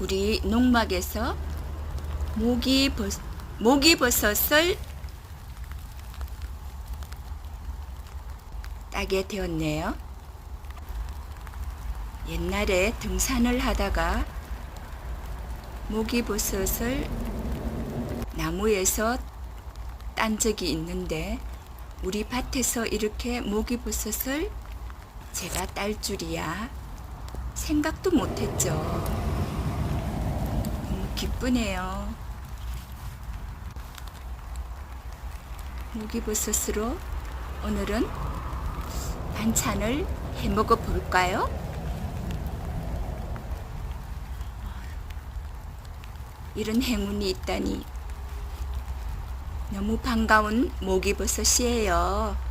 우리 농막에서 모기버, 모기버섯을 따게 되었네요. 옛날에 등산을 하다가 모기버섯을 나무에서 딴 적이 있는데 우리 밭에서 이렇게 모기버섯을 제가 딸 줄이야 생각도 못했죠. 너무 기쁘네요. 모기버섯으로 오늘은 반찬을 해 먹어 볼까요? 이런 행운이 있다니 너무 반가운 모기버섯이에요.